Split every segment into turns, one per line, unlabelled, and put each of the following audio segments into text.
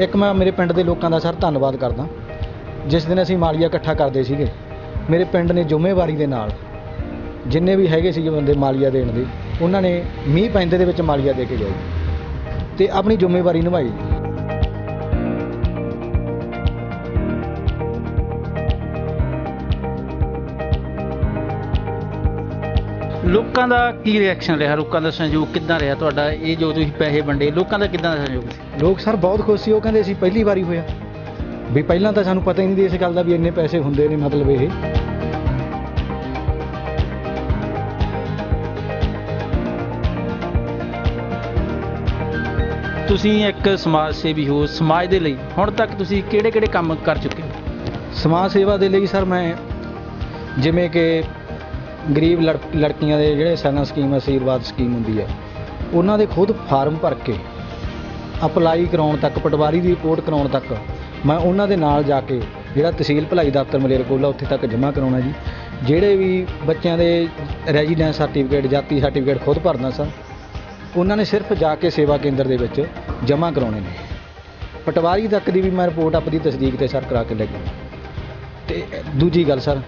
ਇੱਕ ਮੈਂ ਮੇਰੇ ਪਿੰਡ ਦੇ ਲੋਕਾਂ ਦਾ ਸਰ ਧੰਨਵਾਦ ਕਰਦਾ, ਜਿਸ ਦਿਨ ਅਸੀਂ ਮਾਲੀਆ ਇਕੱਠਾ ਕਰਦੇ ਸੀਗੇ, ਮੇਰੇ ਪਿੰਡ ਨੇ ਜ਼ਿੰਮੇਵਾਰੀ ਦੇ ਨਾਲ ਜਿੰਨੇ ਵੀ ਹੈਗੇ ਸੀਗੇ ਬੰਦੇ ਮਾਲੀਆ ਦੇਣ ਦੇ, ਉਹਨਾਂ ਨੇ ਮੀਂਹ ਪੈਂਦੇ ਦੇ ਵਿੱਚ ਮਾਲੀਆ ਦੇ ਕੇ ਗਏ ਤੇ ਆਪਣੀ ਜ਼ਿੰਮੇਵਾਰੀ ਨਿਭਾਈ।
ਲੋਕਾਂ ਦਾ ਕੀ ਰਿਐਕਸ਼ਨ ਰਿਹਾ? ਲੋਕਾਂ ਦਾ ਸਹਿਯੋਗ ਕਿੱਦਾਂ ਰਿਹਾ ਤੁਹਾਡਾ? ਇਹ ਜੋ ਤੁਸੀਂ ਪੈਸੇ ਵੰਡੇ ਲੋਕਾਂ ਦਾ ਕਿੱਦਾਂ ਦਾ ਸਹਿਯੋਗ ਸੀ?
ਲੋਕ ਸਰ ਬਹੁਤ ਖੁਸ਼ ਸੀ ਉਹ ਕਹਿੰਦੇ ਸੀ ਪਹਿਲੀ ਵਾਰੀ ਹੋਇਆ ਵੀ ਪਹਿਲਾਂ ਤਾਂ ਸਾਨੂੰ ਪਤਾ ਹੀ ਨਹੀਂ ਸੀ ਇਸ ਗੱਲ ਦਾ ਵੀ ਇੰਨੇ ਪੈਸੇ ਹੁੰਦੇ ਨੇ ਮਤਲਬ ਇਹ।
ਤੁਸੀਂ ਇੱਕ ਸਮਾਜ ਸੇਵੀ ਹੋ ਸਮਾਜ ਦੇ ਲਈ। ਹੁਣ ਤੱਕ ਤੁਸੀਂ ਕਿਹੜੇ ਕਿਹੜੇ ਕੰਮ ਕਰ ਚੁੱਕੇ ਹੋ?
ਸਮਾਜ ਸੇਵਾ ਦੇ ਲਈ ਸਰ ਮੈਂ ਜਿਵੇਂ ਕਿ ਗਰੀਬ ਲੜ- ਲੜਕੀਆਂ ਦੇ ਜਿਹੜੇ ਸੈਨਾ ਸਕੀਮ ਆਸ਼ੀਰਵਾਦ ਸਕੀਮ ਹੁੰਦੀ ਹੈ, ਉਹਨਾਂ ਦੇ ਖੁਦ ਫਾਰਮ ਭਰ ਕੇ ਅਪਲਾਈ ਕਰਾਉਣ ਤੱਕ, ਪਟਵਾਰੀ ਦੀ ਰਿਪੋਰਟ ਕਰਾਉਣ ਤੱਕ ਮੈਂ ਉਹਨਾਂ ਦੇ ਨਾਲ ਜਾ ਕੇ ਜਿਹੜਾ ਤਹਿਸੀਲ ਭਲਾਈ ਦਫ਼ਤਰ ਮਲੇਰਕੋਟਲਾ ਉੱਥੇ ਤੱਕ ਜਮ੍ਹਾਂ ਕਰਾਉਣਾ ਜੀ। ਜਿਹੜੇ ਵੀ ਬੱਚਿਆਂ ਦੇ ਰੈਜ਼ੀਡੈਂਸ ਸਰਟੀਫਿਕੇਟ ਜਾਤੀ ਸਰਟੀਫਿਕੇਟ ਖੁਦ ਭਰਨਾ ਸਰ ਉਹਨਾਂ ਨੇ ਸਿਰਫ ਜਾ ਕੇ ਸੇਵਾ ਕੇਂਦਰ ਦੇ ਵਿੱਚ ਜਮ੍ਹਾਂ ਕਰਾਉਣੇ ਨੇ। ਪਟਵਾਰੀ ਤੱਕ ਦੀ ਵੀ ਮੈਂ ਰਿਪੋਰਟ ਆਪਣੀ ਤਸਦੀਕ ਤੇ ਸਰ ਕਰਾ ਕੇ ਲੈ ਗਿਆ ਤੇ ਦੂਜੀ ਗੱਲ ਸਰ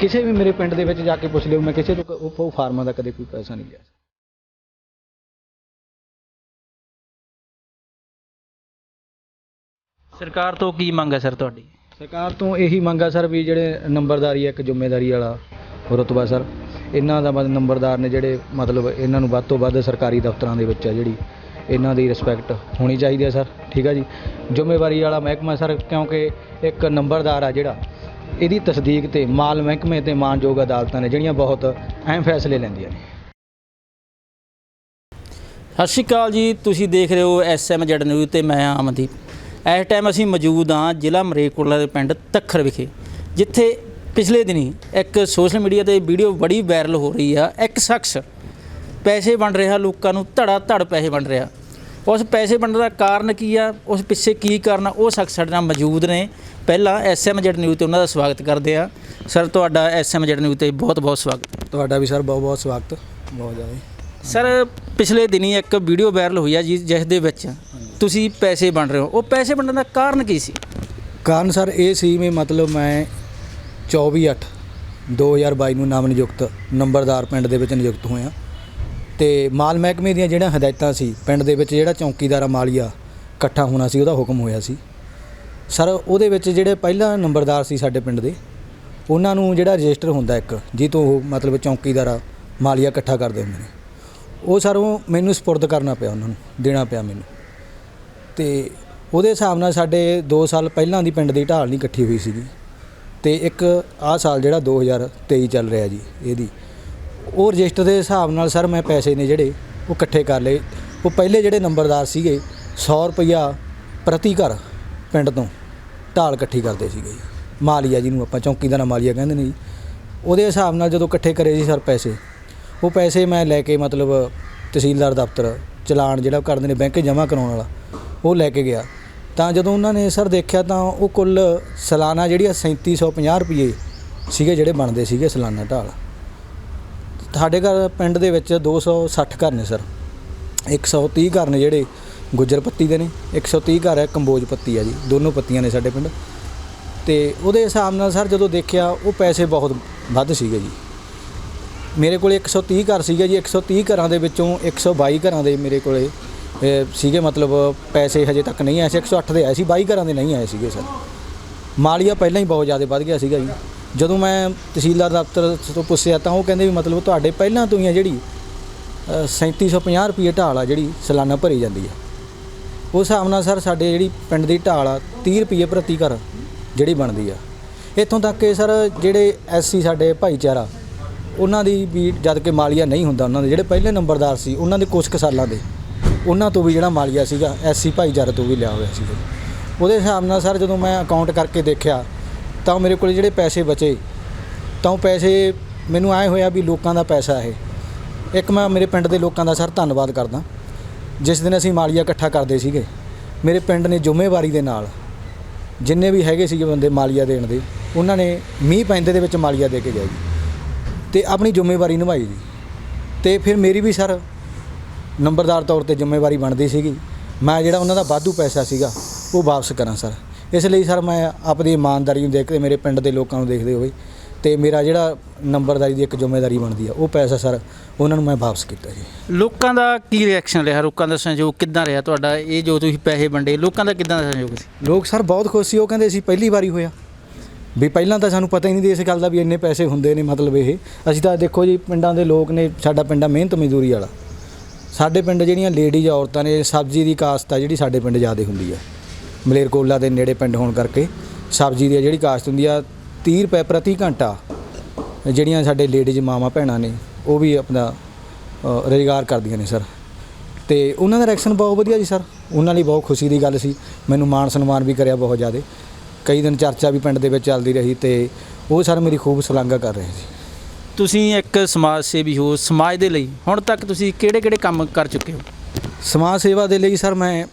ਕਿਸੇ ਵੀ ਮੇਰੇ ਪਿੰਡ ਦੇ ਵਿੱਚ ਜਾ ਕੇ ਪੁੱਛ ਲਿਓ ਮੈਂ ਕਿਸੇ ਤੋਂ ਕ- ਉਹ ਉਹ ਫਾਰਮਾਂ ਦਾ ਕਦੇ ਕੋਈ ਪੈਸਾ ਨਹੀਂ ਲਿਆ।
ਸਰਕਾਰ ਤੋਂ ਕੀ ਮੰਗ ਹੈ ਸਰ ਤੁਹਾਡੀ?
ਸਰਕਾਰ ਤੋਂ ਇਹੀ ਮੰਗ ਆ ਸਰ ਵੀ ਜਿਹੜੇ ਨੰਬਰਦਾਰੀ ਹੈ ਇੱਕ ਜ਼ਿੰਮੇਵਾਰੀ ਵਾਲਾ ਰੁਤਬਾ ਸਰ ਇਹਨਾਂ ਦਾ ਮਤਲਬ ਨੰਬਰਦਾਰ ਨੇ ਜਿਹੜੇ ਮਤਲਬ ਇਹਨਾਂ ਨੂੰ ਵੱਧ ਤੋਂ ਵੱਧ ਸਰਕਾਰੀ ਦਫ਼ਤਰਾਂ ਦੇ ਵਿੱਚ ਆ ਜਿਹੜੀ ਇਹਨਾਂ ਦੀ ਰਿਸਪੈਕਟ ਹੋਣੀ ਚਾਹੀਦੀ ਹੈ ਸਰ ਠੀਕ ਆ ਜੀ? ਜ਼ਿੰਮੇਵਾਰੀ ਵਾਲਾ ਮਹਿਕਮਾ ਸਰ ਕਿਉਂਕਿ ਇੱਕ ਨੰਬਰਦਾਰ ਆ ਜਿਹੜਾ ਇਹਦੀ ਤਸਦੀਕ ਤੇ ਮਾਲ ਮਹਿਕਮੇ ਤੇ ਮਾਨਯੋਗ ਅਦਾਲਤਾਂ ਨੇ ਜਿਹੜੀਆਂ ਬਹੁਤ ਅਹਿਮ ਫੈਸਲੇ ਲੈਂਦੀਆਂ ਨੇ।
ਸਤਿ ਸ਼੍ਰੀ ਅਕਾਲ ਜੀ, ਤੁਸੀਂ ਦੇਖ ਰਹੇ ਹੋ ਐਸਐਮ ਜੈਡ ਨਿਊਜ਼ ਤੇ ਮੈਂ ਹਾਂ ਅਮਨਦੀਪ। ਇਸ ਟਾਈਮ ਅਸੀਂ ਮੌਜੂਦ ਹਾਂ ਜ਼ਿਲ੍ਹਾ ਮਰੇਕੋਟਲਾ ਦੇ ਪਿੰਡ ਤੱਖਰ ਵਿਖੇ, ਜਿੱਥੇ ਪਿਛਲੇ ਦਿਨੀ ਇੱਕ ਸੋਸ਼ਲ ਮੀਡੀਆ ਤੇ ਵੀਡੀਓ ਬੜੀ ਵਾਇਰਲ ਹੋ ਰਹੀ ਆ। ਇੱਕ ਸ਼ਖਸ ਪੈਸੇ ਵੰਡ ਰਿਹਾ, ਲੋਕਾਂ ਨੂੰ ਧੜਾ ਧੜ ਪੈਸੇ ਵੰਡ ਰਿਹਾ। ਉਸ ਪੈਸੇ ਵੰਡਣ ਦਾ ਕਾਰਨ ਕੀ ਆ? ਉਸ ਪਿੱਛੇ ਕੀ ਕਾਰਨ ਉਹ ਸ਼ਖਸ ਸਾਡੇ ਨਾਲ ਮੌਜੂਦ ਨੇ। ਪਹਿਲਾਂ ਐਸਐਮ ਜੈਡ ਨਿਊਜ਼ ਤੇ ਉਹਨਾਂ ਦਾ ਸਵਾਗਤ ਕਰਦੇ ਆ। ਸਰ ਤੁਹਾਡਾ ਐਸਐਮ ਜੈਡ ਨਿਊਜ਼ ਤੇ ਬਹੁਤ ਬਹੁਤ ਸਵਾਗਤ।
ਤੁਹਾਡਾ ਵੀ ਸਰ ਬਹੁਤ ਬਹੁਤ ਸਵਾਗਤ। ਬਹੁਤ ਜ਼ਿਆਦਾ।
ਸਰ ਪਿਛਲੇ ਦਿਨੀ ਇੱਕ ਵੀਡੀਓ ਵਾਇਰਲ ਹੋਈ ਆ ਜੀ ਜਿਸ ਦੇ ਵਿੱਚ ਤੁਸੀਂ ਪੈਸੇ ਵੰਡ ਰਹੇ ਹੋ। ਉਹ ਪੈਸੇ ਵੰਡਣ ਦਾ ਕਾਰਨ ਕੀ ਸੀ?
ਕਾਰਨ ਸਰ ਇਹ ਸੀ ਵੀ ਮਤਲਬ ਮੈਂ 24/8 2022 ਨੂੰ ਨਾਮ ਨਿਯੁਕਤ ਨੰਬਰਦਾਰ ਪਿੰਡ ਦੇ ਵਿੱਚ ਨਿਯੁਕਤ ਹੋਇਆ। ਤੇ ਮਾਲ ਮਹਿਕਮੇ ਦੀਆਂ ਜਿਹੜੀਆਂ ਹਦਾਇਤਾਂ ਸੀ, ਪਿੰਡ ਦੇ ਵਿੱਚ ਜਿਹੜਾ ਚੌਕੀਦਾਰ ਮਾਲੀਆ, ਇਕੱਠਾ ਹੋਣਾ ਸੀ, ਉਹਦਾ ਹੁਕਮ ਹੋਇਆ ਸੀ। ਸਰ, ਉਹਦੇ ਵਿੱਚ ਜਿਹੜੇ ਪਹਿਲਾ ਨੰਬਰਦਾਰ ਸੀ ਸਾਡੇ ਪਿੰਡ ਦੇ, ਉਹਨਾਂ ਨੂੰ ਜਿਹੜਾ ਰਜਿਸਟਰ ਹੁੰਦਾ ਇੱਕ ਜੀ ਤੋਂ ਉਹ ਮਤਲਬ ਚੌਕੀਦਾਰ ਮਾਲੀਆ ਇਕੱਠਾ ਕਰਦੇ ਹੁੰਦੇ ਨੇ। ਉਹ ਸਰ, ਉਹ ਮੈਨੂੰ ਸਪੁਰਦ ਕਰਨਾ ਪਿਆ ਉਹਨਾਂ ਨੂੰ, ਦੇਣਾ ਪਿਆ ਮੈਨੂੰ। ਤੇ ਉਹਦੇ ਹਿਸਾਬ ਨਾਲ ਸਾਡੇ 2 ਸਾਲ ਪਹਿਲਾਂ ਦੀ ਪਿੰਡ ਦੀ ਢਾਲ ਨਹੀਂ ਇਕੱਠੀ ਹੋਈ ਸੀਗੀ। ਤੇ ਇੱਕ ਆਹ ਸਾਲ ਜਿਹੜਾ 2023 ਚੱਲ ਰਿਹਾ ਜੀ, ਇਹਦੀ। ਉਹ ਰਜਿਸਟਰ ਦੇ ਹਿਸਾਬ ਨਾਲ ਸਰ ਮੈਂ ਪੈਸੇ ਨੇ ਜਿਹੜੇ ਉਹ ਇਕੱਠੇ ਕਰ ਲਏ। ਉਹ ਪਹਿਲੇ ਜਿਹੜੇ ਨੰਬਰਦਾਰ ਸੀਗੇ 100 ਰੁਪਈਆ ਪ੍ਰਤੀ ਘਰ ਪਿੰਡ ਤੋਂ ਢਾਲ ਇਕੱਠੀ ਕਰਦੇ ਸੀਗੇ ਜੀ। ਮਾਲੀਆ ਜਿਹਨੂੰ ਆਪਾਂ ਚੌਕੀਦਾਰ ਮਾਲੀਆ ਕਹਿੰਦੇ ਨੇ ਜੀ। ਉਹਦੇ ਹਿਸਾਬ ਨਾਲ ਜਦੋਂ ਇਕੱਠੇ ਕਰੇ ਜੀ ਸਰ ਪੈਸੇ, ਉਹ ਪੈਸੇ ਮੈਂ ਲੈ ਕੇ ਮਤਲਬ ਤਹਿਸੀਲਦਾਰ ਦਫ਼ਤਰ, ਚਲਾਨ ਜਿਹੜਾ ਕਰਦੇ ਨੇ ਬੈਂਕ ਜਮ੍ਹਾਂ ਕਰਾਉਣ ਵਾਲਾ, ਉਹ ਲੈ ਕੇ ਗਿਆ। ਤਾਂ ਜਦੋਂ ਉਹਨਾਂ ਨੇ ਸਰ ਦੇਖਿਆ ਤਾਂ ਉਹ ਕੁੱਲ ਸਾਲਾਨਾ ਜਿਹੜੀ ਆ 3750 ਰੁਪਏ ਸੀਗੇ ਜਿਹੜੇ ਬਣਦੇ ਸੀਗੇ ਸਾਲਾਨਾ ਢਾਲ। ਸਾਡੇ ਘਰ ਪਿੰਡ ਦੇ ਵਿੱਚ 260 ਘਰ ਨੇ, ਸਰ। 130 ਘਰ ਨੇ ਜਿਹੜੇ ਗੁੱਜਰ ਪੱਤੀ ਦੇ ਨੇ 130 ਘਰ ਹੈ ਕੰਬੋਜ ਪੱਤੀ ਆ ਜੀ, ਦੋਨੋਂ ਪੱਤੀਆਂ ਨੇ ਸਾਡੇ ਪਿੰਡ। ਤੇ ਉਹਦੇ ਹਿਸਾਬ ਨਾਲ ਸਰ ਜਦੋਂ ਦੇਖਿਆ, ਉਹ ਪੈਸੇ ਬਹੁਤ ਵੱਧ ਸੀਗੇ ਜੀ। ਮੇਰੇ ਕੋਲੇ 130 ਘਰ ਸੀਗੇ ਜੀ 130 ਘਰਾਂ ਦੇ ਵਿੱਚੋਂ 122 ਘਰਾਂ ਦੇ ਮੇਰੇ ਕੋਲੇ ਸੀਗੇ ਮਤਲਬ ਪੈਸੇ ਹਜੇ ਤੱਕ ਨਹੀਂ ਆਏ ਸੀ 108 ਦੇ ਆਏ ਸੀ 22 ਘਰਾਂ ਦੇ ਨਹੀਂ ਆਏ ਸੀਗੇ, ਸਰ। ਮਾਲੀਆ ਪਹਿਲਾਂ ਹੀ ਬਹੁਤ ਜ਼ਿਆਦਾ ਵੱਧ ਗਿਆ ਸੀਗਾ ਜੀ। ਜਦੋਂ ਮੈਂ ਤਹਿਸੀਲਦਾਰ ਦਫ਼ਤਰ ਤੋਂ ਪੁੱਛਿਆ ਤਾਂ ਉਹ ਕਹਿੰਦੇ ਵੀ ਮਤਲਬ ਤੁਹਾਡੇ ਪਹਿਲਾਂ ਤੋਂ ਹੀ ਆ ਜਿਹੜੀ ਅਹ, 3750 ਰੁਪਏ ਢਾਲ ਆ ਜਿਹੜੀ ਸਾਲਾਨਾ ਭਰੀ ਜਾਂਦੀ ਆ। ਉਸ ਹਿਸਾਬ ਨਾਲ ਸਰ ਸਾਡੇ ਜਿਹੜੀ ਪਿੰਡ ਦੀ ਢਾਲ ਆ 30 ਰੁਪਏ ਪ੍ਰਤੀ ਘਰ ਜਿਹੜੀ ਬਣਦੀ ਆ। ਇੱਥੋਂ ਤੱਕ ਕਿ ਸਰ ਜਿਹੜੇ ਐਸਸੀ ਸਾਡੇ ਭਾਈਚਾਰਾ ਉਹਨਾਂ ਦੀ ਵੀ ਜਦ ਕਿ ਮਾਲੀਆ ਨਹੀਂ ਹੁੰਦਾ ਉਹਨਾਂ ਦੇ ਜਿਹੜੇ ਪਹਿਲੇ ਨੰਬਰਦਾਰ ਸੀ ਉਹਨਾਂ ਦੇ ਕੁਝ ਕੁ ਸਾਲਾਂ ਦੇ ਉਹਨਾਂ ਤੋਂ ਵੀ ਜਿਹੜਾ ਮਾਲੀਆ ਸੀਗਾ ਐਸਸੀ ਭਾਈਚਾਰੇ ਤੋਂ ਵੀ ਲਿਆ ਹੋਇਆ ਸੀਗਾ। ਉਹਦੇ ਹਿਸਾਬ ਨਾਲ ਸਰ ਜਦੋਂ ਮੈਂ ਅਕਾਊਂਟ ਕਰਕੇ ਦੇਖਿਆ ਤਾਂ ਉਹ ਮੇਰੇ ਕੋਲ ਜਿਹੜੇ ਪੈਸੇ ਬਚੇ, ਤਾਂ ਉਹ ਪੈਸੇ ਮੈਨੂੰ ਆਏ ਹੋਇਆ ਵੀ ਲੋਕਾਂ ਦਾ ਪੈਸਾ ਇਹ। ਇੱਕ ਮੈਂ ਮੇਰੇ ਪਿੰਡ ਦੇ ਲੋਕਾਂ ਦਾ ਸਰ ਧੰਨਵਾਦ ਕਰਦਾ, ਜਿਸ ਦਿਨ ਅਸੀਂ ਮਾਲੀਆ ਇਕੱਠਾ ਕਰਦੇ ਸੀਗੇ। ਮੇਰੇ ਪਿੰਡ ਨੇ ਜ਼ਿੰਮੇਵਾਰੀ ਦੇ ਨਾਲ ਜਿੰਨੇ ਵੀ ਹੈਗੇ ਸੀਗੇ ਬੰਦੇ ਮਾਲੀਆ ਦੇਣ ਦੇ, ਉਹਨਾਂ ਨੇ ਮੀਂਹ ਪੈਂਦੇ ਦੇ ਵਿੱਚ ਮਾਲੀਆ ਦੇ ਕੇ ਗਏ। ਜੀ ਤੇ ਆਪਣੀ ਜ਼ਿੰਮੇਵਾਰੀ ਨਿਭਾਈ ਜੀ। ਤੇ ਫਿਰ ਮੇਰੀ ਵੀ ਸਰ ਨੰਬਰਦਾਰ ਤੌਰ ਤੇ ਜ਼ਿੰਮੇਵਾਰੀ ਬਣਦੀ ਸੀਗੀ। ਮੈਂ ਜਿਹੜਾ ਉਹਨਾਂ ਦਾ ਵਾਧੂ ਪੈਸਾ ਸੀਗਾ, ਉਹ ਵਾਪਸ ਕਰਾਂ ਸਰ। ਇਸ ਲਈ ਸਰ ਮੈਂ ਆਪਣੀ ਇਮਾਨਦਾਰੀ ਨੂੰ ਦੇਖਦੇ ਮੇਰੇ ਪਿੰਡ ਦੇ ਲੋਕਾਂ ਨੂੰ ਦੇਖਦੇ ਹੋਏ ਤੇ ਮੇਰਾ ਜਿਹੜਾ ਨੰਬਰਦਾਰੀ ਦੀ ਇੱਕ ਜ਼ਿੰਮੇਵਾਰੀ ਬਣਦੀ ਆ ਉਹ ਪੈਸਾ ਸਰ ਉਹਨਾਂ ਨੂੰ ਮੈਂ ਵਾਪਸ ਕੀਤਾ ਜੀ।
ਲੋਕਾਂ ਦਾ ਕੀ ਰਿਐਕਸ਼ਨ ਰਿਹਾ? ਲੋਕਾਂ ਦਾ ਸਹਿਯੋਗ ਕਿੱਦਾਂ ਰਿਹਾ ਤੁਹਾਡਾ? ਇਹ ਜੋ ਤੁਸੀਂ ਪੈਸੇ ਵੰਡੇ ਲੋਕਾਂ ਦਾ ਕਿੱਦਾਂ ਦਾ ਸਹਿਯੋਗ ਸੀ?
ਲੋਕ ਸਰ ਬਹੁਤ ਖੁਸ਼ ਸੀ ਉਹ ਕਹਿੰਦੇ ਸੀ ਪਹਿਲੀ ਵਾਰੀ ਹੋਇਆ ਵੀ ਪਹਿਲਾਂ ਤਾਂ ਸਾਨੂੰ ਪਤਾ ਹੀ ਨਹੀਂ ਸੀ ਇਸ ਗੱਲ ਦਾ ਵੀ ਇੰਨੇ ਪੈਸੇ ਹੁੰਦੇ ਨੇ ਮਤਲਬ ਇਹ। ਅਸੀਂ ਤਾਂ ਦੇਖੋ ਜੀ ਪਿੰਡਾਂ ਦੇ ਲੋਕ ਨੇ ਸਾਡਾ ਪਿੰਡ ਮਿਹਨਤ ਮਜ਼ਦੂਰੀ ਵਾਲਾ। ਸਾਡੇ ਪਿੰਡ ਜਿਹੜੀਆਂ ਲੇਡੀਜ਼ ਔਰਤਾਂ ਨੇ ਸਬਜ਼ੀ ਦੀ ਕਾਸ਼ਤ ਆ ਜਿਹੜੀ ਸਾਡੇ ਪਿੰਡ ਜ਼ਿਆਦਾ ਹੁੰਦੀ ਆ। ਮਲੇਰਕੋਲਾ ਦੇ ਨੇੜੇ ਪਿੰਡ ਹੋਣ ਕਰਕੇ ਸਬਜ਼ੀ ਦੀ ਜਿਹੜੀ ਕਾਸ਼ਤ ਹੁੰਦੀ ਆ 30 ਰੁਪਏ ਪ੍ਰਤੀ ਘੰਟਾ ਜਿਹੜੀਆਂ ਸਾਡੇ ਲੇਡੀਜ਼ ਮਾਵਾਂ ਭੈਣਾਂ ਨੇ ਉਹ ਵੀ ਆਪਣਾ ਰੁਜ਼ਗਾਰ ਕਰਦੀਆਂ ਨੇ ਸਰ। ਤੇ ਉਹਨਾਂ ਦਾ ਰਿਐਕਸ਼ਨ ਬਹੁਤ ਵਧੀਆ ਜੀ ਸਰ। ਉਹਨਾਂ ਲਈ ਬਹੁਤ ਖੁਸ਼ੀ ਦੀ ਗੱਲ ਸੀ। ਮੈਨੂੰ ਮਾਣ ਸਨਮਾਨ ਵੀ ਕਰਿਆ ਬਹੁਤ ਜ਼ਿਆਦਾ। ਕਈ ਦਿਨ ਚਰਚਾ ਵੀ ਪਿੰਡ ਦੇ ਵਿੱਚ ਚੱਲਦੀ ਰਹੀ ਤੇ ਉਹ ਸਰ ਮੇਰੀ ਖੂਬ ਸ਼ਲਾਘਾ ਕਰ ਰਹੇ ਸੀ।
ਤੁਸੀਂ ਇੱਕ ਸਮਾਜ ਸੇਵੀ ਹੋ। ਸਮਾਜ ਦੇ ਲਈ ਹੁਣ ਤੱਕ ਤੁਸੀਂ ਕਿਹੜੇ ਕਿਹੜੇ ਕੰਮ ਕਰ ਚੁੱਕੇ ਹੋ?
ਸਮਾਜ ਸੇਵਾ ਦੇ ਲਈ ਸਰ ਮੈਂ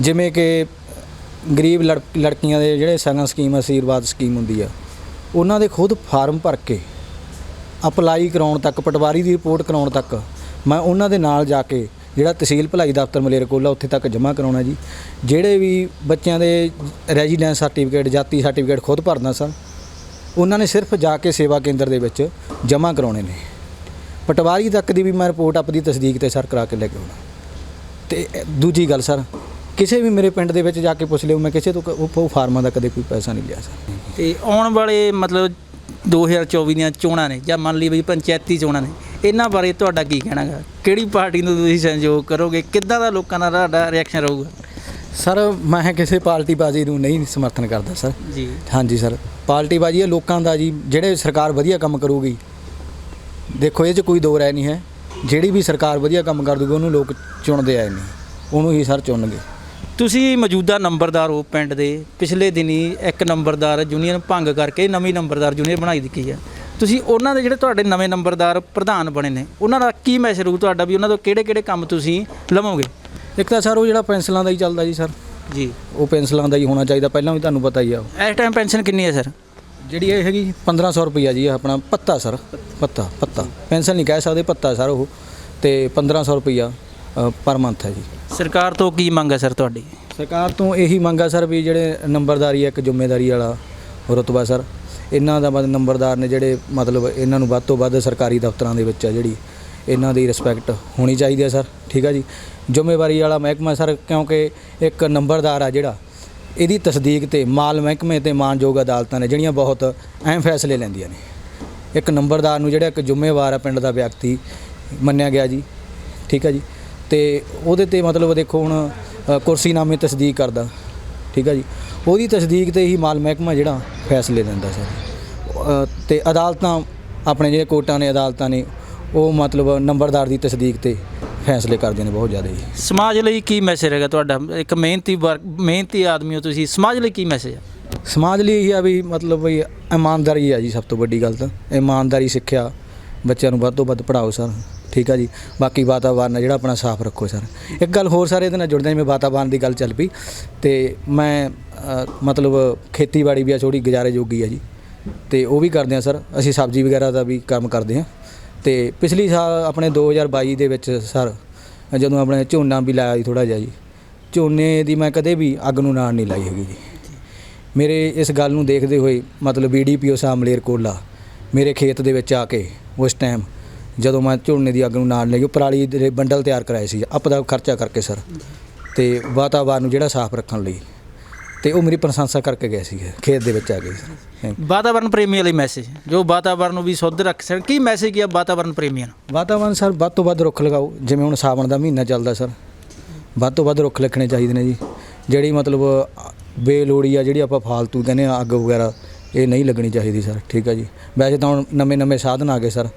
ਜਿਵੇਂ ਕਿ ਗਰੀਬ ਲੜ, ਲੜਕੀਆਂ ਦੇ ਜਿਹੜੇ ਸਗਨ ਸਕੀਮ ਆਸ਼ੀਰਵਾਦ ਸਕੀਮ ਹੁੰਦੀ ਆ, ਉਹਨਾਂ ਦੇ ਖੁਦ ਫਾਰਮ ਭਰ ਕੇ ਅਪਲਾਈ ਕਰਾਉਣ ਤੱਕ, ਪਟਵਾਰੀ ਦੀ ਰਿਪੋਰਟ ਕਰਾਉਣ ਤੱਕ ਮੈਂ ਉਹਨਾਂ ਦੇ ਨਾਲ ਜਾ ਕੇ ਜਿਹੜਾ ਤਹਿਸੀਲ ਭਲਾਈ ਦਫ਼ਤਰ ਮਲੇਰਕੋਲਾ ਉੱਥੇ ਤੱਕ ਜਮ੍ਹਾਂ ਕਰਾਉਣਾ ਜੀ। ਜਿਹੜੇ ਵੀ ਬੱਚਿਆਂ ਦੇ ਰੈਜ਼ੀਡੈਂਸ ਸਰਟੀਫਿਕੇਟ ਜਾਤੀ ਸਰਟੀਫਿਕੇਟ ਖੁਦ ਭਰਨਾ ਸਰ ਉਹਨਾਂ ਨੇ ਸਿਰਫ ਜਾ ਕੇ ਸੇਵਾ ਕੇਂਦਰ ਦੇ ਵਿੱਚ ਜਮ੍ਹਾਂ ਕਰਾਉਣੇ ਨੇ। ਪਟਵਾਰੀ ਤੱਕ ਦੀ ਵੀ ਮੈਂ ਰਿਪੋਰਟ ਆਪਣੀ ਤਸਦੀਕ ਤੇ ਸਰ ਕਰਾ ਕੇ ਲੈ ਕੇ ਆਉਣਾ। ਤੇ ਦੂਜੀ ਗੱਲ ਸਰ ਕਿਸੇ ਵੀ ਮੇਰੇ ਪਿੰਡ ਦੇ ਵਿੱਚ ਜਾ ਕੇ ਪੁੱਛ ਲਿਓ ਮੈਂ ਕਿਸੇ ਤੋਂ ਕ- ਉਹ ਉਹ ਫਾਰਮਾਂ ਦਾ ਕਦੇ ਕੋਈ ਪੈਸਾ ਨਹੀਂ ਲਿਆ ਸਰ।
ਤੇ ਆਉਣ ਵਾਲੇ ਮਤਲਬ 2024 ਦੀਆਂ ਚੋਣਾਂ ਨੇ ਜਾਂ ਮੰਨ ਲਈ ਵੀ ਪੰਚਾਇਤੀ ਚੋਣਾਂ ਨੇ ਇਹਨਾਂ ਬਾਰੇ ਤੁਹਾਡਾ ਕੀ ਕਹਿਣਾ ਗਾ? ਕਿਹੜੀ ਪਾਰਟੀ ਨੂੰ ਤੁਸੀਂ ਸਹਿਯੋਗ ਕਰੋਗੇ? ਕਿੱਦਾਂ ਦਾ ਲੋਕਾਂ ਦਾ ਤੁਹਾਡਾ ਰਿਐਕਸ਼ਨ ਰਹੂਗਾ?
ਸਰ ਮੈਂ ਕਿਸੇ ਪਾਰਟੀ ਬਾਜ਼ੀ ਨੂੰ ਨਹੀਂ ਸਮਰਥਨ ਕਰਦਾ ਸਰ।
ਜੀ।
ਹਾਂਜੀ ਸਰ ਪਾਰਟੀ ਬਾਜ਼ੀ ਇਹ ਲੋਕਾਂ ਦਾ ਜੀ ਜਿਹੜੇ ਸਰਕਾਰ ਵਧੀਆ ਕੰਮ ਕਰੂਗੀ ਦੇਖੋ ਇਹ 'ਚ ਕੋਈ ਦੋ ਰਾਏ ਨਹੀਂ ਹੈ। ਜਿਹੜੀ ਵੀ ਸਰਕਾਰ ਵਧੀਆ ਕੰਮ ਕਰ ਦੂਗੀ ਉਹਨੂੰ ਲੋਕ ਚੁਣਦੇ ਆਏ ਨੇ ਉਹਨੂੰ ਹੀ ਸਰ ਚੁਣਨਗੇ।
ਤੁਸੀਂ ਮੌਜੂਦਾ ਨੰਬਰਦਾਰ ਹੋ ਪਿੰਡ ਦੇ ਪਿਛਲੇ ਦਿਨੀ ਇੱਕ ਨੰਬਰਦਾਰ ਯੂਨੀਅਨ ਭੰਗ ਕਰਕੇ ਨਵੀਂ ਨੰਬਰਦਾਰ ਯੂਨੀਅਨ ਬਣਾਈ ਦਿੱਤੀ ਹੈ। ਤੁਸੀਂ ਉਹਨਾਂ ਦੇ ਜਿਹੜੇ ਤੁਹਾਡੇ ਨਵੇਂ ਨੰਬਰਦਾਰ ਪ੍ਰਧਾਨ ਬਣੇ ਨੇ ਉਹਨਾਂ ਦਾ ਕੀ ਮੈਸੇਜ ਰਹੂ ਤੁਹਾਡਾ ਵੀ ਉਹਨਾਂ ਤੋਂ ਕਿਹੜੇ ਕਿਹੜੇ ਕੰਮ ਤੁਸੀਂ ਲਵੋਗੇ?
ਇੱਕ ਤਾਂ ਸਰ ਉਹ ਜਿਹੜਾ ਪੈਨਸਲਾਂ ਦਾ ਹੀ ਚੱਲਦਾ ਜੀ ਸਰ।
ਜੀ।
ਉਹ ਪੈਨਸਲਾਂ ਦਾ ਹੀ ਹੋਣਾ ਚਾਹੀਦਾ ਪਹਿਲਾਂ ਵੀ ਤੁਹਾਨੂੰ ਪਤਾ ਹੀ ਆ
ਇਸ ਟਾਈਮ ਪੈਨਸ਼ਨ ਕਿੰਨੀ ਹੈ ਸਰ
ਜਿਹੜੀ ਇਹ ਹੈਗੀ 1500 ਰੁਪਈਆ ਜੀ ਆਪਣਾ ਪੱਤਾ ਸਰ। ਪੱਤਾ ਪੱਤਾ। ਪੈਨਸ਼ਨ ਨਹੀਂ ਕਹਿ ਸਕਦੇ ਪੱਤਾ ਸਰ ਉਹ। ਤੇ 1500 ਰੁਪਈਆ। ਪਰ ਮੰਥ ਹੈ ਜੀ।
ਸਰਕਾਰ ਤੋਂ ਕੀ ਮੰਗ ਹੈ ਸਰ ਤੁਹਾਡੀ?
ਸਰਕਾਰ ਤੋਂ ਇਹੀ ਮੰਗਾ ਸਰ ਵੀ ਜਿਹੜੇ ਨੰਬਰਦਾਰੀ ਹੈ ਇੱਕ ਜ਼ਿੰਮੇਵਾਰੀ ਵਾਲਾ ਰੁਤਬਾ ਸਰ ਇਹਨਾਂ ਦਾ ਮਤਲਬ ਨੰਬਰਦਾਰ ਨੇ ਜਿਹੜੇ ਮਤਲਬ ਇਹਨਾਂ ਨੂੰ ਵੱਧ ਤੋਂ ਵੱਧ ਸਰਕਾਰੀ ਦਫ਼ਤਰਾਂ ਦੇ ਵਿੱਚ ਆ ਜਿਹੜੀ ਇਹਨਾਂ ਦੀ ਰਿਸਪੈਕਟ ਹੋਣੀ ਚਾਹੀਦੀ ਹੈ ਸਰ ਠੀਕ ਹੈ ਜੀ। ਜ਼ਿੰਮੇਵਾਰੀ ਵਾਲਾ ਮਹਿਕਮਾ ਸਰ ਕਿਉਂਕਿ ਇੱਕ ਨੰਬਰਦਾਰ ਆ ਜਿਹੜਾ ਇਹਦੀ ਤਸਦੀਕ ਤੇ ਮਾਲ ਮਹਿਕਮੇ ਤੇ ਮਾਨਯੋਗ ਅਦਾਲਤਾਂ ਨੇ ਜਿਹੜੀਆਂ ਬਹੁਤ ਅਹਿਮ ਫੈਸਲੇ ਲੈਂਦੀਆਂ ਨੇ। ਇੱਕ ਨੰਬਰਦਾਰ ਨੂੰ ਜਿਹੜਾ ਇੱਕ ਜ਼ਿੰਮੇਵਾਰ ਆ ਪਿੰਡ ਦਾ ਵਿਅਕਤੀ ਮੰਨਿਆ ਗਿਆ ਜੀ ਠੀਕ ਹੈ ਜੀ। ਤੇ ਉਹਦੇ ਤੇ ਮਤਲਬ ਦੇਖੋ ਹੁਣ ਕੁਰਸੀਨਾਮੇ ਤਸਦੀਕ ਕਰਦਾ। ਠੀਕ ਹੈ ਜੀ? ਉਹਦੀ ਤਸਦੀਕ ਤੇ ਹੀ ਮਾਲ ਮਹਿਕਮਾ ਜਿਹੜਾ ਫੈਸਲੇ ਦਿੰਦਾ ਸਰ। ਤੇ ਅਦਾਲਤਾਂ ਆਪਣੇ ਜਿਹੜੇ ਕੋਰਟਾਂ ਨੇ ਅਦਾਲਤਾਂ ਨੇ ਉਹ ਮਤਲਬ ਨੰਬਰਦਾਰ ਦੀ ਤਸਦੀਕ ਤੇ ਫੈਸਲੇ ਕਰਦੇ ਨੇ ਬਹੁਤ ਜ਼ਿਆਦਾ ਜੀ।
ਸਮਾਜ ਲਈ ਕੀ ਮੈਸੇਜ ਹੈਗਾ ਤੁਹਾਡਾ? ਇੱਕ ਮਿਹਨਤੀ ਮਿਹਨਤੀ ਆਦਮੀ ਹੋ ਤੁਸੀਂ ਸਮਾਜ ਲਈ ਕੀ ਮੈਸੇਜ ਹੈ
ਸਮਾਜ ਲਈ ਇਹ ਆ ਵੀ ਮਤਲਬ ਵੀ ਇਮਾਨਦਾਰੀ ਆ ਜੀ ਸਭ ਤੋਂ ਵੱਡੀ ਗੱਲ ਤਾਂ। ਇਮਾਨਦਾਰੀ ਸਿੱਖਿਆ ਬੱਚਿਆਂ ਨੂੰ ਵੱਧ ਤੋਂ ਵੱਧ ਪੜਾਓ ਸਰ। ਠੀਕ ਆ ਜੀ? ਬਾਕੀ ਵਾਤਾਵਰਨ ਆ ਜਿਹੜਾ ਆਪਣਾ ਸਾਫ਼ ਰੱਖੋ ਸਰ। ਇੱਕ ਗੱਲ ਹੋਰ ਸਾਰੇ, ਇਹਦੇ ਨਾਲ ਜੁੜਦਾ ਜਿਵੇਂ ਵਾਤਾਵਰਨ ਦੀ ਗੱਲ ਚੱਲ ਪਈ। ਤੇ ਮੈਂ ਮਤਲਬ ਖੇਤੀਬਾੜੀ ਵੀ ਆ ਥੋੜੀ ਗੁਜ਼ਾਰੇ ਜੋਗੀ ਆ ਜੀ। ਤੇ ਉਹ ਵੀ ਕਰਦੇ ਆ ਸਰ। ਅਸੀਂ ਸਬਜ਼ੀ ਵਗੈਰਾ ਦਾ ਵੀ ਕੰਮ ਕਰਦੇ ਆ ਤੇ ਪਿਛਲੀ ਸਾਲ ਆਪਣੇ 2022 ਦੇ ਵਿੱਚ ਸਰ, ਜਦੋਂ ਆਪਣੇ ਝੋਨਾ ਵੀ ਲਾਇਆ ਜੀ ਥੋੜਾ ਜਿਹਾ ਜੀ, ਝੋਨੇ ਦੀ ਮੈਂ ਕਦੇ ਵੀ ਅੱਗ ਨੂੰ ਨਾੜ ਨਹੀਂ ਲਾਈ ਹੈਗੀ ਜੀ। ਮੇਰੇ ਇਸ ਗੱਲ ਨੂੰ ਦੇਖਦੇ ਹੋਏ ਮਤਲਬ ਬੀਡੀਪੀਓ ਸਾਹਿਬ ਮਲੇਰਕੋਟਲਾ ਮੇਰੇ ਖੇਤ ਦੇ ਵਿੱਚ ਆ ਕੇ ਉਸ ਟਾਈਮ ਜਦੋਂ ਮੈਂ ਝੋਨੇ ਦੀ ਅੱਗ ਨੂੰ ਨਾਲ ਲਈ ਉਹ ਪਰਾਲੀ ਦੇ ਬੰਡਲ ਤਿਆਰ ਕਰਾਏ ਸੀ ਆਪਦਾ ਖਰਚਾ ਕਰਕੇ ਸਰ। ਤੇ ਵਾਤਾਵਰਨ ਨੂੰ ਜਿਹੜਾ ਸਾਫ਼ ਰੱਖਣ ਲਈ। ਤੇ ਉਹ ਮੇਰੀ ਪ੍ਰਸ਼ੰਸਾ ਕਰਕੇ ਗਏ ਸੀ ਖੇਤ ਦੇ ਵਿੱਚ ਆ ਗਏ। ਸਰ.
ਵਾਤਾਵਰਨ ਪ੍ਰੇਮੀਆਂ ਲਈ ਮੈਸੇਜ ਜੋ ਵਾਤਾਵਰਨ ਨੂੰ ਵੀ ਸ਼ੁੱਧ ਰੱਖ ਸਕਣ। ਕੀ ਮੈਸੇਜ ਕੀ ਹੈ ਵਾਤਾਵਰਨ ਪ੍ਰੇਮੀਆਂ ਨੂੰ?
ਵਾਤਾਵਰਨ ਸਰ ਵੱਧ ਤੋਂ ਵੱਧ ਰੁੱਖ ਲਗਾਓ। ਜਿਵੇਂ ਹੁਣ ਸਾਵਣ ਦਾ ਮਹੀਨਾ ਚੱਲਦਾ ਸਰ। ਵੱਧ ਤੋਂ ਵੱਧ ਰੁੱਖ ਲੱਗਣੇ ਚਾਹੀਦੇ ਨੇ ਜੀ। ਜਿਹੜੀ ਮਤਲਬ ਬੇਲੋੜੀ ਆ ਜਿਹੜੀ ਆਪਾਂ ਫਾਲਤੂ ਕਹਿੰਦੇ ਆ ਅੱਗ ਵਗੈਰਾ ਇਹ ਨਹੀਂ ਲੱਗਣੀ ਚਾਹੀਦੀ ਸਰ। ਠੀਕ ਆ ਜੀ। ਵੈਸੇ ਤਾਂ ਹੁਣ ਨਵੇਂ ਨਵੇਂ ਸਾਧਨ ਆ ਗਏ ਸਰ।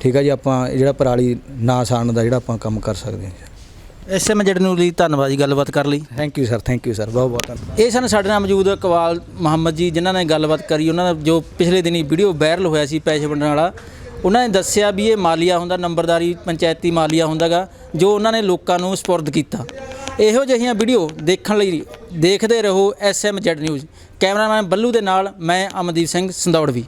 ਠੀਕ ਆ ਜੀ ਆਪਾਂ ਜਿਹੜਾ ਪਰਾਲੀ ਨਾ ਸਾੜਨ ਦਾ ਜਿਹੜਾ ਆਪਾਂ ਕੰਮ ਕਰ ਸਕਦੇ ਹਾਂ
ਐਸਐਮ ਜੜ ਨੂੰ ਲਈ ਧੰਨਵਾਦ ਜੀ ਗੱਲਬਾਤ ਕਰ ਲਈ।
Thank you sir thank you sir ਬਹੁਤ ਬਹੁਤ ਧੰਨਵਾਦ।
ਇਹ ਸਨ ਸਾਡੇ ਨਾਲ ਮੌਜੂਦ ਇਕਬਾਲ ਮੁਹੰਮਦ ਜੀ ਜਿਨ੍ਹਾਂ ਨੇ ਗੱਲਬਾਤ ਕਰੀ। ਉਹਨਾਂ ਦਾ ਜੋ ਪਿਛਲੇ ਦਿਨੀ ਵੀਡੀਓ ਵਾਇਰਲ ਹੋਇਆ ਸੀ ਪੈਸੇ ਵੰਡਣ ਵਾਲਾ ਉਹਨਾਂ ਨੇ ਦੱਸਿਆ ਵੀ ਇਹ ਮਾਲੀਆ ਹੁੰਦਾ ਨੰਬਰਦਾਰੀ ਪੰਚਾਇਤੀ ਮਾਲੀਆ ਹੁੰਦਾਗਾ ਜੋ ਉਹਨਾਂ ਨੇ ਲੋਕਾਂ ਨੂੰ ਸਪੁਰਦ ਕੀਤਾ। ਇਹੋ ਜਿਹੀਆਂ ਵੀਡੀਓ ਦੇਖਣ ਲਈ ਦੇਖਦੇ ਰਹੋ SM Z news. Cameraman Ballu ਦੇ ਨਾਲ ਮੈਂ ਅਮਨਦੀਪ ਸਿੰਘ ਸੰਦੌੜਵੀ